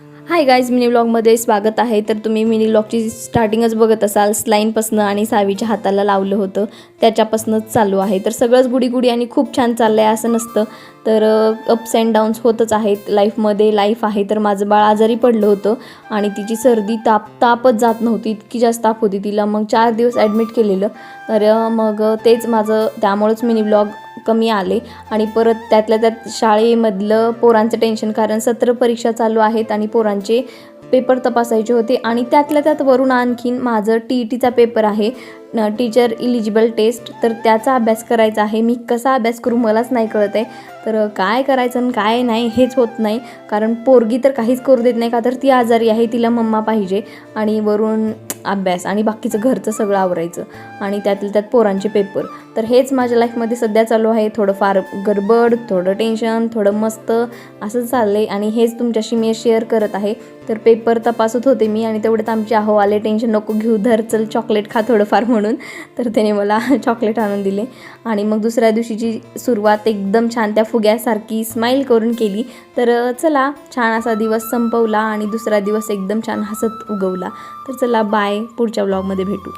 Hi guys mini ब्लॉगमध्ये स्वागत आहे. तर तुम्ही मिनी ब्लॉगची स्टार्टिंगच बघत असाल स्लाईनपासनं आणि सावीच्या हाताला लावलं होतं. त्याच्यापासूनच चालू आहे. तर सगळंच गुडी गुडी आणि खूप छान चाललं आहे असं नसतं. तर अप्स अँड डाऊन्स होतच आहेत. लाईफमध्ये लाईफ आहे. तर माझं बाळ आजारी पडलं होतं आणि तिची सर्दी ताप तापच जात नव्हती. इतकी जास्त ताप होती तिला. मग चार दिवस ॲडमिट केलेलं. तर मग तेच माझं त्यामुळेच मिनी ब्लॉग कमी आले आणि परत त्यातल्या त्यात शाळेमधलं पोरांचं टेन्शन कारण सत्र परीक्षा चालू आहेत आणि पोरांचे पेपर तपासायचे होते आणि त्यातल्या त्यात वरून आणखीन माझं टी ई टीचा पेपर आहे. टीचर इलिजिबल टेस्ट तर त्याचा अभ्यास करायचा आहे. मी कसा अभ्यास करू मलाच नाही कळत आहे तर काय करायचं आणि काय नाही हेच होत नाही. कारण पोरगी तर काहीच करू देत नाही का? तर ती आजारी आहे तिला मम्मा पाहिजे. आणि वरून अभ्यास आणि बाकीचं घरचं सगळं आवरायचं आणि त्यातल्या त्यात पोरांचे पेपर. तर हेच माझ्या लाईफमध्ये सध्या चालू आहे. थोडंफार गडबड थोडं टेन्शन थोडं मस्त असं चाललं आहे आणि हेच तुमच्याशी मी शेअर करत आहे. तर पेपर तपासत होते मी आणि तेवढ्यात आमचे अहो आले टेन्शन नको घेऊ धर चल चॉकलेट खा थोडंफार म्हणून. तर त्याने मला चॉकलेट आणून दिले. आणि मग दुसऱ्या दिवशीची सुरुवात एकदम छान त्या फुग्यासारखी स्माईल करून केली. तर चला छान असा दिवस संपवला आणि दुसरा दिवस एकदम छान हसत उगवला. तर चला बाय पुढच्या ब्लॉगमध्ये भेटू.